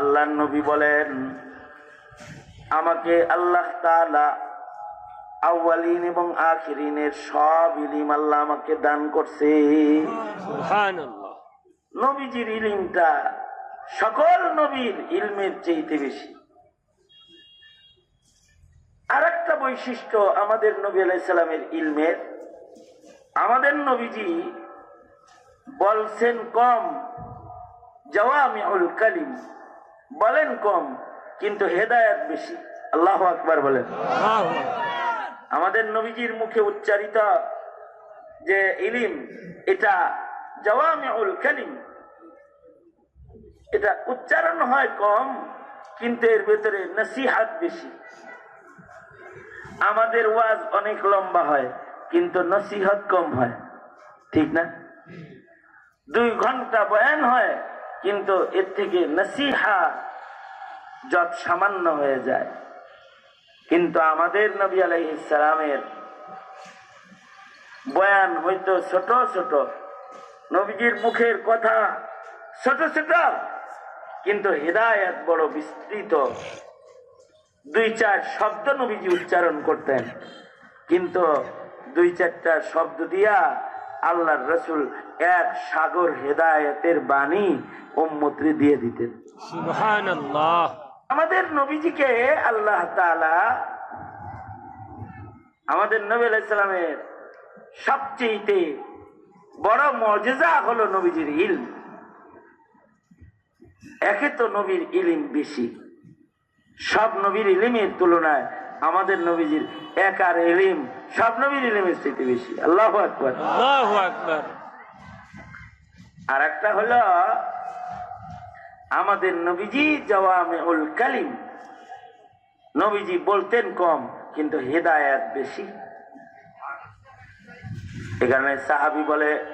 আল্লাহ নবী বলেন আমাকে আল্লাহ তাআলা আউয়ালিন এবং আখিরিনের সব ইলিম আল্লাহ আমাকে দান করছে। নবীজির ইলিমটা সকল নবীর ইলমের চেয়েতে বেশি। আর একটা বৈশিষ্ট্য আমাদের নবী আলাইসালামের ইলমের আমাদের নবীজি বলছেন কম জওয়ামিউল কালিম। বলেন কম কিন্তু হেদায়াত বেশি। আল্লাহ আকবার বলেন। আমাদের নবীজির মুখে উচ্চারিত যে ইলিম এটা জওয়ামিউল কালিম। এটা উচ্চারণ হয় কম কিন্তু এর ভেতরে নসিহাত বেশি। আমাদের ওয়াজ অনেক লম্বা হয় কিন্তু নসিহত কম হয়। ঠিক না? দুই ঘণ্টা বয়ান হয় কিন্তু এর থেকে নসিহা যত সামান্য হয়ে যায়। কিন্তু আমাদের নবী আলাইসালামের বয়ান হয়তো ছোট ছোট। নবীজির মুখের কথা ছোট ছোট। কিন্তু হৃদায়ত বড় বিস্তৃত। দুই চার শব্দ নবীজি উচ্চারণ করতেন। কিন্তু দুই চারটা শব্দ দিয়া আল্লাহর রসুল এক সাগর হেদায়েতের বাণী উম্মত্রি দিয়ে দিতেন। আমাদের নবীজিকে আল্লাহ আমাদের নবী আলাইসালামের সবচেয়ে বড় মজেজা হলো নবীজির ইলম। একে তো নবীর ইলিম বেশি। সব নবীর ইলিমের তুলনায় আমাদের নবীজির একার ইলিম সব নবীর ইলিমের স্মৃতি বেশি। আল্লাহ আকবর। আল্লাহু আকবার। আর একটা হলো, আমাদের নবীজি জওয়ামে উল কালিম। নবীজি বলতেন কম, কিন্তু হেদায়াত বেশি। এখানে সাহাবি বলে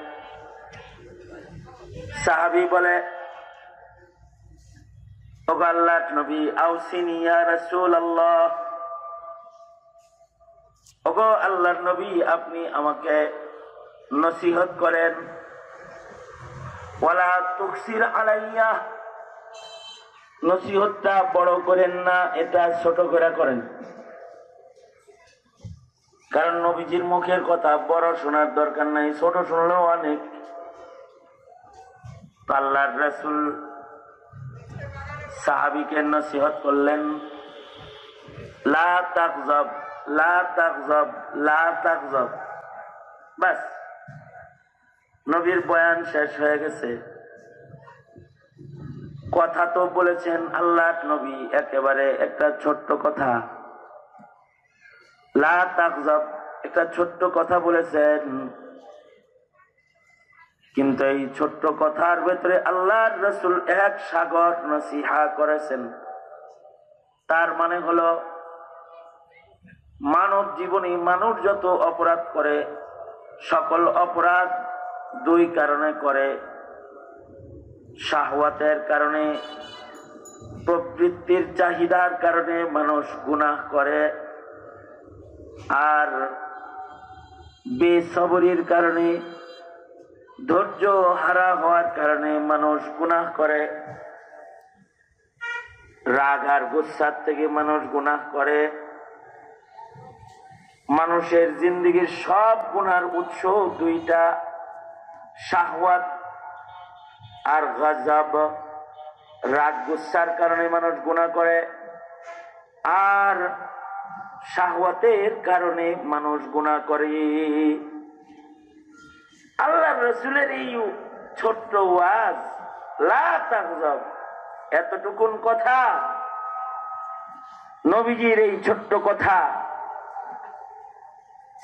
সাহাবি বলে আপনি আমাকে নসিহত করেন। আলাইয়া। নসিহতটা বড় করেন না, এটা ছোট করে করেন। কারণ নবীজির মুখের কথা বড় শোনার দরকার নাই, ছোট শুনলেও অনেক। তো আল্লাহর রাসূল সাহাবিকে নসিহত করলেন, লা তাকজব লা তাকজব লা তাকজব। বাস। নবীর বয়ান শেষ হয়ে গেছে। কথা তো বলেছেন আল্লাহ নবী, একেবারে একটা ছোট্ট কথা। একটা ছোট্ট কথা বলেছেন। কিন্তু এই ছোট্ট কথার ভেতরে আল্লাহর রসুল এক সাগর নসিহা করেছেন। তার মানে হলো, মানব জীবনে মানুষ যত অপরাধ করে, সকল অপরাধ দুই কারণে করে। শাহওয়াতের কারণে, প্রবৃত্তির চাহিদার কারণে মানুষ গুনাহ করে। আর বেসবরির কারণে, ধৈর্য হারা হওয়ার কারণে মানুষ গুনাহ করে। রাগ আর গুসার থেকে মানুষ গুনাহ করে। মানুষের জিন্দগির সব গুনার উৎস দুইটা। শাহওয়াত আর গজব। রাগ গুসার কারণে মানুষ গুণা করে। আর শাহওয়াতের কারণে মানুষ গুণা করে। আল্লাহ রসুলের এই ছোট্ট ওয়াজ, লা তাগজব, এতটুকুন কথা। নবীজির এই ছোট্ট কথা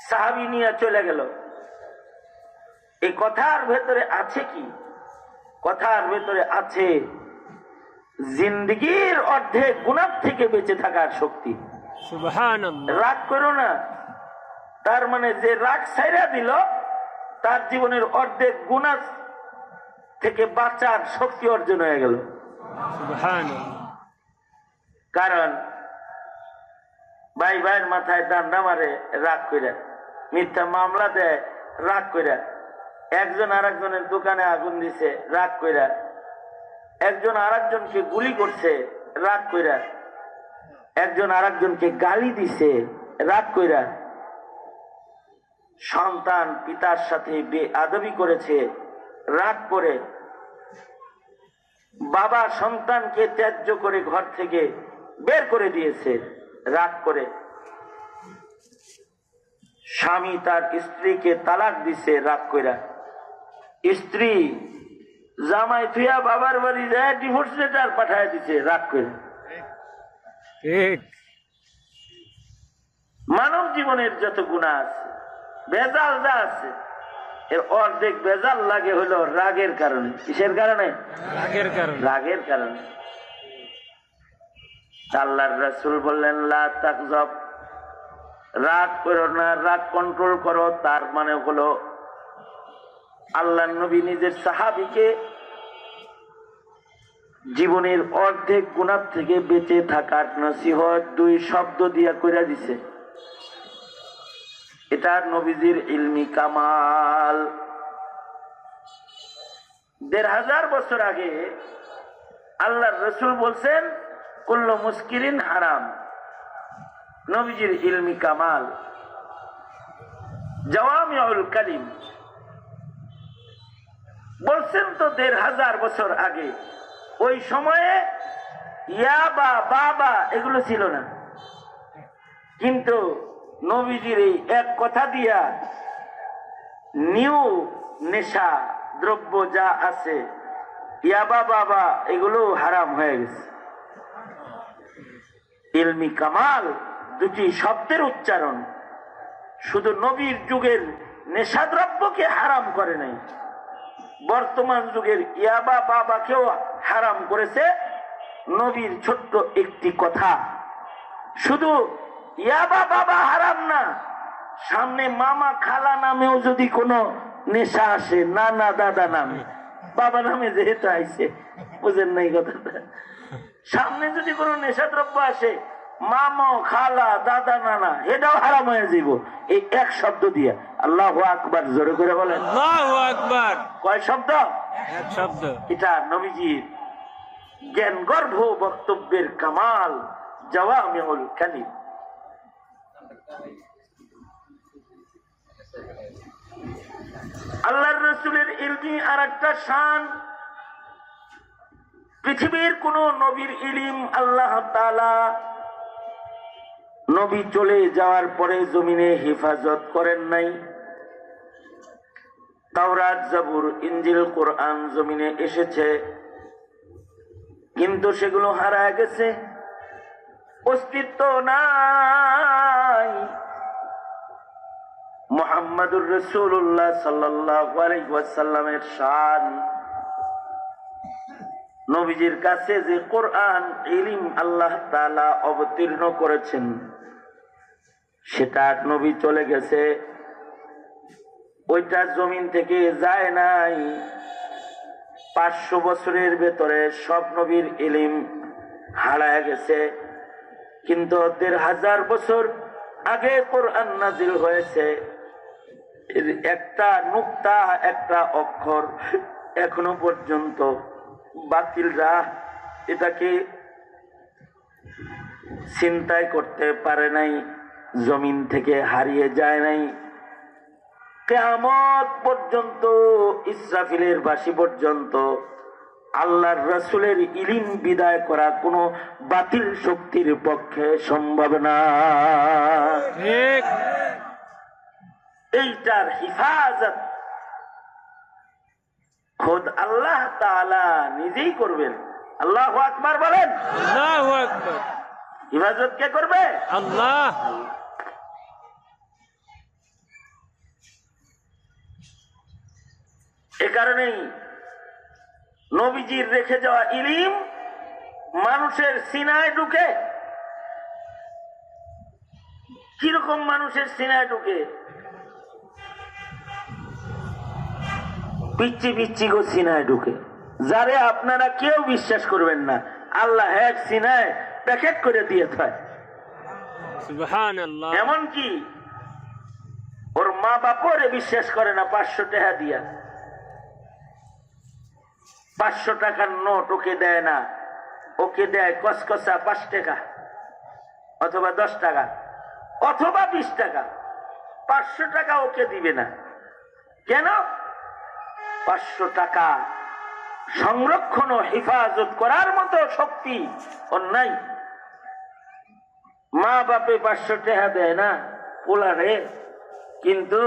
সাহাবি নিয়ে চলে গেল। এই কথার ভেতরে আছে কি? কথার ভেতরে আছে জিন্দগির অর্ধেক গুণার থেকে বেঁচে থাকার শক্তি। রাগ করো না। তার মানে যে রাগ সাইরা দিল তার জীবনের অর্ধেক গুণা থেকে বাঁচার শক্তি অর্জন হয়ে গেল। কারণ ভাই ভাইয়ের মাথায় ডান্ডা মারে রাগ করে মিথ্যা মামলা দেয় রাগ করে একজন আর একজনের দোকানে আগুন দিছে, রাগ কইরা। একজন আরেকজনকে গুলি করছে, রাগ কইরা। একজন আরেকজনকে গালি দিছে, রাগ কইরা। সন্তান পিতার সাথে আদবি করেছে, রাগ করে। বাবা সন্তানকে ত্যায্য করে ঘর থেকে বের করে দিয়েছে, রাগ করে। স্বামী তার স্ত্রীকে তালাক দিছে, রাগ কইরা। স্ত্রী জামাই থুয়া বাবার বাড়ি যায় ডিভোর্স লেটার পাঠায় দিছে রাগ করে। ঠিক। মানব জীবনের যত গুণা আছে বেজাল যা আছে এর অর্ধেক বেজাল লাগে হলো রাগের কারণে। কিসের কারণে? রাগের কারণে। রাগের কারণে। আল্লাহর রাসূল বললেন লা তাকজব। রাগ করো না রাগ কন্ট্রোল করো তার মানে হলো আল্লাহ নবী নিজের সাহাবিকে জীবনের অর্ধেক গুণার থেকে বেঁচে থাকার নসিহত দুই শব্দ দিয়া কইরা দিছে। এটা নবীজির ইলমি কামাল। দেড় হাজার বছর আগে আল্লাহর রসুল বলছেন, কুল্ল মুস্কিরিন হারাম। নবীজির ইলমি কামাল। জওয়ামিউল কালিম। বলছেন তো দেড় হাজার বছর আগে। ওই সময়ে ইয়াবা বাবা এগুলো ছিল না। কিন্তু নবীজির এই এক কথা দিয়া নিউ নেশা দ্রব্য যা আছে ইয়াবা বাবা এগুলো হারাম হয়ে গেছে। ইলমি কামাল দুটি শব্দের উচ্চারণ। শুধু নবীর যুগের নেশাদ্রব্যকে হারাম করে নাই। বর্তমান যুগের ইয়াবা বাবাকেও হারাম করেছে নবীর ছোট্ট একটি কথা। শুধু ইয়াবা বাবা হারাম না, সামনে মামা খালা নামেও যদি কোনো নেশা আসে, নানা দাদা নামে, বাবা নামে যেহেতু আইছে, বুঝেন নাই কথাটা। সামনে যদি কোনো নেশাদ্রব্য আসে, মামা, খালা, দাদা, নানা, এটাও হারাম হয়ে যাব এই এক শব্দ দিয়ে আল্লাহ আকবার জোরে করে বলেন। আকবার। কয় শব্দ? এক শব্দ। এটা নবীজির জ্ঞান গর্ভ বক্তব্যের কামাল জওয়ামিউল কালিম। আল্লাহর রসুলের ইলমি আর একটা শান। পৃথিবীর কোন নবীর ইলিম আল্লাহ তাআলা নবী চলে যাওয়ার পরে জমিনে হেফাজত করেন নাই। তাওরাত, জাবুর ইঞ্জিল কোরআন জমিনে এসেছে। কিন্তু সেগুলো হারায় গেছে। অস্তিত্ব নাই। মোহাম্মদুর রসুল্লাহ সাল্লামের শান। নবীজির কাছে যে কোরআন, ইলিম আল্লাহ তালা অবতীর্ণ করেছেন, সেটা নবী চলে গেছে। ওইটা জমিন থেকে যায় নাই। পাঁচশো বছরের ভেতরে সব নবীর ইলিম হারায় গেছে। কিন্তু দেড় হাজার বছর আগে কোরআন নাজিল হয়েছে। একটা নুক্তা, একটা অক্ষর এখনও পর্যন্ত বাতিলরা এটাকে চিন্তায় করতে পারে নাই, জমিন থেকে হারিয়ে যায় নাই। কেয়ামত পর্যন্ত ইসরাফিলের বাসি পর্যন্ত আল্লাহর রসুলের ইলিম বিদায় করা কোনো বাতিল শক্তির পক্ষে সম্ভব না। এইটার হিফাজত খোদ আল্লাহ তাআলা নিজেই করবেন। আল্লাহ আকবার বলেন। হিফাজত কে করবে? আল্লাহ। এ কারণেই নবীজির রেখে যাওয়া ইলিম মানুষের সিনায় ঢুকে। কীরকম মানুষের সিনায় ঢুকে? পিচ্ছি পিচ্ছি গো সিনায় ঢুকে। যারে আপনারা কেউ বিশ্বাস করবেন না আল্লাহ এক সিনায় প্যাকেট করে দিয়ে থাকে এমনকি ওর মা বাপরে বিশ্বাস করে না পাঁচশো টাকা দিয়া। পাঁচশো টাকার নোট ওকে দেয় না। ওকে দেয় কসকসা পাঁচ টাকা অথবা দশ টাকা অথবা বিশ টাকা। পাঁচশো টাকা ওকে দিবে না। কেন? পাঁচশো টাকা সংরক্ষণ ও হেফাজত করার মতো শক্তি নাই। মা বাপে পাঁচশো টাকা দেয় না পোলারে কিন্তু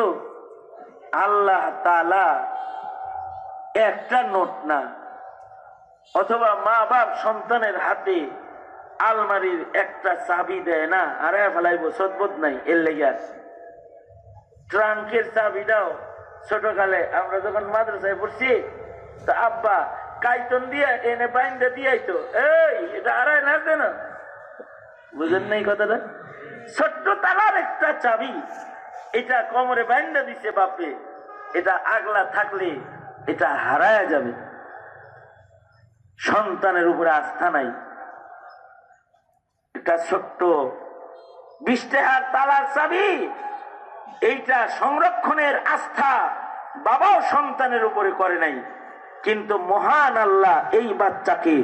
আল্লাহ তালা একটা নোট না অথবা মা বাপ সন্তানের হাতে আলমারির একটা চাবি দেয় না, আরে ফেলাইব, সদবোধ নাই, এর লেগে ট্রাঙ্কের চাবিটাও ছোটকালে আমরা যখন মাদ্রাসায় পড়ছি, তো আব্বা কাইতন দিয়ে এনে বাইন্দা দিয়াই তো এই, এটা আড়াই না দেন বুঝেন নাই কথাটা? ছোট্ট তালার একটা চাবি, এটা কোমরে বাইন্দা দিছে বাপে, এটা আগলা থাকলে এটা হারায়া যাবে। সন্তানের উপরে আস্থা নাই। এটা ছোট্ট বিশ টাকার তালার চাবি, এইটা সংরক্ষণের আস্থা বাবাও সন্তানের উপরে করে নাই। কিন্তু মহান আল্লাহ এই বাচ্চাকে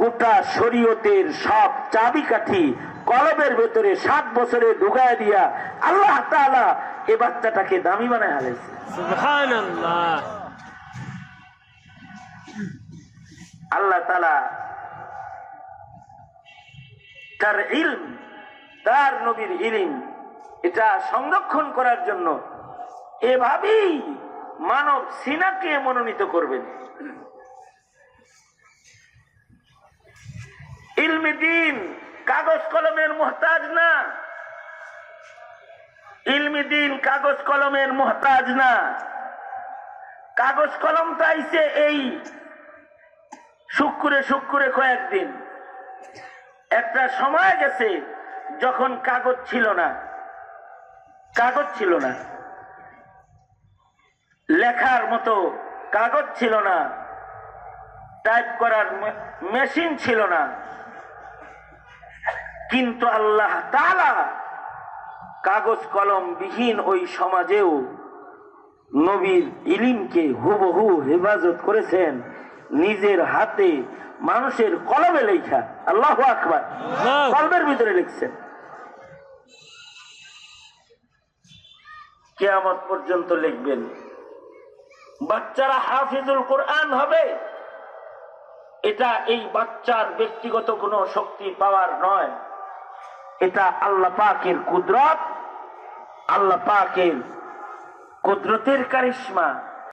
গোটা শরীয়তের সব চাবিকাঠি কলবের ভেতরে সাত বছরে ঢুকায় দিয়া আল্লাহ তাআলা এ বাচ্চাটাকে দামি বানায় হারাইছে। আল্লাহ তালা তার ইলম, তার নবীর ইলিম এটা সংরক্ষণ করার জন্য এভাবেই মানব সিনাকে মনোনীত করবেন। ইলমি দিন কাগজ কলমের মোহতাজ না। ইলমি দিন কাগজ কলমের মোহতাজ না। কাগজ কলমটা আইছে এই শুক্রে শুক্রে কয়েকদিন। একটা সময় গেছে যখন কাগজ ছিল না। কাগজ ছিল না। লেখার মতো কাগজ ছিল না। টাইপ করার মেশিন ছিল না। কিন্তু আল্লাহ তালা কাগজ কলম বিহীন ওই সমাজেও নবীর ইলিমকে হুবহু হেফাজত করেছেন। নিজের হাতে মানুষের কলমে লেখা। আল্লাহ আকবার। কলমের ভিতরে লিখছেন। কেয়ামত পর্যন্ত লিখবেন। বাচ্চারা হাফিজুল কোরআন হবে। এটা এই বাচ্চার ব্যক্তিগত কোনো শক্তি পাওয়ার নয়। এটা আল্লাহ পাকের কুদরত। আল্লাহ পাকের কুদরতের কারিশ্মা।